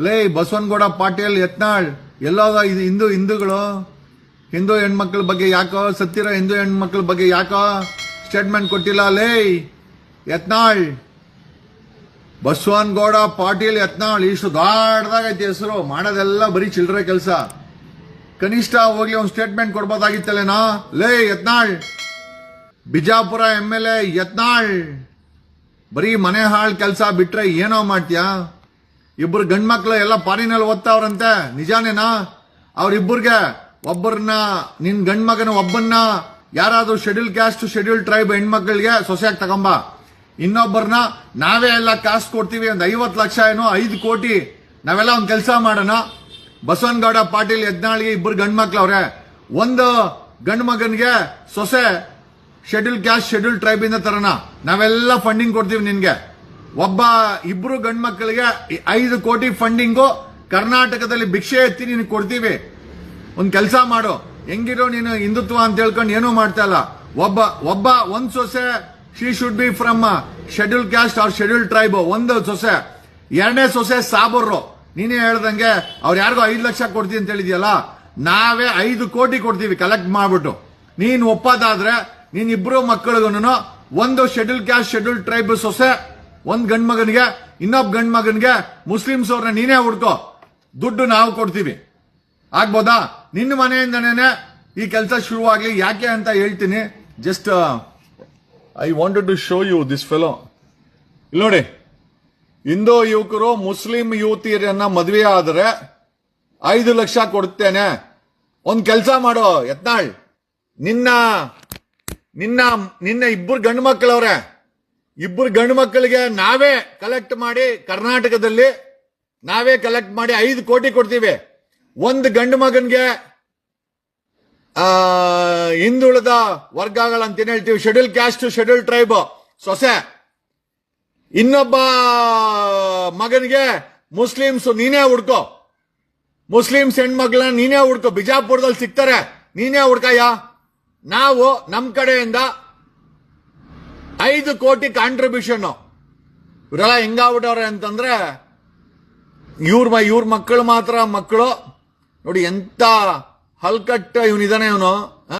ಲೇ, ಬಸವನಗೌಡ ಪಾಟೀಲ್, ಯತ್ನಾಳ್ ಎಲ್ಲೋದ ಹಿಂದೂ ಹಿಂದೂಗಳು? ಹಿಂದೂ ಹೆಣ್ಮಕ್ಳ ಬಗ್ಗೆ ಯಾಕೋ, ಸತ್ತಿರೋ ಹಿಂದೂ ಹೆಣ್ಮಕ್ಳ ಬಗ್ಗೆ ಯಾಕೋ ಸ್ಟೇಟ್ಮೆಂಟ್ ಕೊಟ್ಟಿಲ್ಲ? ಲೇ, ಯತ್ನಾಳ್, ಬಸವನಗೌಡ, ಪಾಟೀಲ್, ಯತ್ನಾಳ್, ಇಷ್ಟು ದೊಡ್ಡದಾಗೈತಿ ಹೆಸರು. ಮಾಡೋದೆಲ್ಲ ಬರೀ ಚಿಲ್ಲರೆ ಕೆಲಸ. ಕನಿಷ್ಠ ಹೋಗಿ ಒಂದು ಸ್ಟೇಟ್ಮೆಂಟ್ ಕೊಡ್ಬೋದಾಗಿತ್ತಲ್ಲೇನಾ? ಲೇ, Yatnal, Bijapur M L A, Yatnal, ಬರೀ ಮನೆ ಹಾಳ್ ಕೆಲಸ ಬಿಟ್ರೆ ಏನೋ ಮಾಡ್ತೀಯಾ? ಇಬ್ರು ಗಂಡ್ಮಕ್ಳು ಎಲ್ಲ ಪಾರಿನಲ್ಲಿ ಓದ್ತಾವ್ರಂತೆ. ನಿಜಾನೇನಾ? ಅವ್ರಿಬ್ಬರಿಗೆ ಒಬ್ಬರನ್ನ ನಿನ್ ಗಂಡ್ಮಗನ ಒಬ್ಬನ್ನ ಯಾರಾದ್ರೂ ಶೆಡ್ಯೂಲ್ ಕ್ಯಾಸ್ಟ್ ಶೆಡ್ಯೂಲ್ ಟ್ರೈಬ್ ಹೆಣ್ಮಕ್ಳಿಗೆ ಸೊಸೆಯಾಗಿ ತಗೊಂಬ. ಇನ್ನೊಬ್ಬರನ್ನ ನಾವೇ ಎಲ್ಲ ಕಾಸ್ಟ್ ಕೊಡ್ತೀವಿ ಒಂದು ಐವತ್ತು ಲಕ್ಷ ಏನೋ ಐದು ಕೋಟಿ ನಾವೆಲ್ಲ ಒಂದು ಕೆಲಸ ಮಾಡೋಣ. ಬಸವನಗೌಡ ಪಾಟೀಲ್ ಯಜ್ಞಾಳಿಗೆ ಇಬ್ಬರು ಗಂಡ್ಮಕ್ಳು ಅವ್ರೆ ಒಂದು ಗಂಡು ಮಗನಿಗೆ ಸೊಸೆ ಶೆಡ್ಯೂಲ್ ಕ್ಯಾಸ್ಟ್ ಶೆಡ್ಯೂಲ್ ಟ್ರೈಬ್ ಇಂದ ತರೋಣ. ನಾವೆಲ್ಲ ಫಂಡಿಂಗ್ ಕೊಡ್ತೀವಿ ನಿನ್ಗೆ. ಒಬ್ಬ ಇಬ್ರು ಗಂಡ್ ಮಕ್ಕಳಿಗೆ ಈ ಐದು ಕೋಟಿ ಫಂಡಿಂಗು ಕರ್ನಾಟಕದಲ್ಲಿ ಭಿಕ್ಷೆ ಎತ್ತಿ ನೀನು ಕೊಡ್ತೀವಿ. ಒಂದು ಕೆಲಸ ಮಾಡು. ಹೆಂಗಿರೋ ನೀನು ಹಿಂದುತ್ವ ಅಂತ ಹೇಳ್ಕೊಂಡು ಏನೂ ಮಾಡ್ತಾ ಇಲ್ಲ. ಒಬ್ಬ ಒಬ್ಬ ಒಂದ್ ಸೊಸೆ she should be from schedule caste or schedule tribe ಒಂದು ಸೊಸೆ. ಎರಡನೇ ಸೊಸೆ ಸಾಬರ್ರು. ನೀನೇ ಹೇಳ್ದಂಗೆ ಅವ್ರು ಯಾರಿಗೂ ಐದು ಲಕ್ಷ ಕೊಡ್ತೀವಿ ಅಂತ ಹೇಳಿದ್ಯಲ್ಲ, ನಾವೇ ಐದು ಕೋಟಿ ಕೊಡ್ತೀವಿ ಕಲೆಕ್ಟ್ ಮಾಡ್ಬಿಟ್ಟು. ನೀನ್ ಒಪ್ಪದಾದ್ರೆ, ನೀನ್ ಇಬ್ರು ಮಕ್ಕಳಿಗೂ ಒಂದು ಶೆಡ್ಯೂಲ್ ಕ್ಯಾಸ್ಟ್ ಶೆಡ್ಯೂಲ್ ಟ್ರೈಬ್ ಸೊಸೆ ಒಂದ್ ಗಂಡ್ ಮಗನಿಗೆ ಇನ್ನೊಬ್ಬ ಗಂಡ್ ಮಗನಿಗೆ ಮುಸ್ಲಿಮ್ಸ್ ಅವ್ರನ್ನ ನೀನೇ ಹುಡ್ಕೋ. ದುಡ್ಡು ನಾವು ಕೊಡ್ತೀವಿ. ಆಗ್ಬೋದಾ? ನಿನ್ನ ಮನೆಯಿಂದನೇ ಈ ಕೆಲಸ ಶುರುವಾಗ್ಲಿ. ಯಾಕೆ ಅಂತ ಹೇಳ್ತೀನಿ. Just I wanted to show you this fellow ಇಲ್ಲಿ ನೋಡಿ. ಹಿಂದೂ ಯುವಕರು ಮುಸ್ಲಿಂ ಯುವತಿಯರನ್ನ ಮದುವೆ ಆದರೆ ಐದು ಲಕ್ಷ ಕೊಡ್ತೇನೆ. ಒಂದ್ ಕೆಲಸ ಮಾಡೋ, ಯತ್ನಾಳ್. ನಿನ್ನ ನಿನ್ನ ನಿನ್ನ ಇಬ್ಬರು ಗಂಡು ಮಕ್ಕಳವ್ರೆ ಇಬ್ಬರು ಗಂಡು ಮಕ್ಕಳಿಗೆ ನಾವೇ ಕಲೆಕ್ಟ್ ಮಾಡಿ ಕರ್ನಾಟಕದಲ್ಲಿ ನಾವೇ ಕಲೆಕ್ಟ್ ಮಾಡಿ ಐದು ಕೋಟಿ ಕೊಡ್ತೀವಿ. ಒಂದು ಗಂಡು ಮಗನ್ಗೆ ಹಿಂದುಳಿದ ವರ್ಗಗಳಂತ ಏನ್ ಹೇಳ್ತೀವಿ? ಶೆಡ್ಯೂಲ್ ಕ್ಯಾಸ್ಟ್ ಶೆಡ್ಯೂಲ್ ಟ್ರೈಬ್ ಸೊಸೆ. ಇನ್ನೊಬ್ಬ ಮಗನಿಗೆ ಮುಸ್ಲಿಮ್ಸ್ ನೀನೇ ಹುಡ್ಕೋ. ಮುಸ್ಲಿಮ್ಸ್ ಹೆಣ್ಮಕ್ಳನ್ನ ನೀನೇ ಹುಡ್ಕೋ. ಬಿಜಾಪುರದಲ್ಲಿ ಸಿಗ್ತಾರೆ. ನೀನೇ ಹುಡ್ಕಯ್ಯ. ನಾವು ನಮ್ಮ ಕಡೆಯಿಂದ ಐದು ಕೋಟಿ ಕಾಂಟ್ರಿಬ್ಯೂಷನ್ ಇವರೆಲ್ಲ ಹೆಂಗಾಗ್ಬಿಟ್ಟವ್ರೆ ಅಂತಂದ್ರೆ, ಇವ್ರ ಇವ್ರ ಮಕ್ಕಳು ಮಾತ್ರ ಮಕ್ಕಳು. ನೋಡಿ ಎಂತ ಹಲ್ಕಟ್ಟ ಇವನಿದಾನೆ ಇವನು.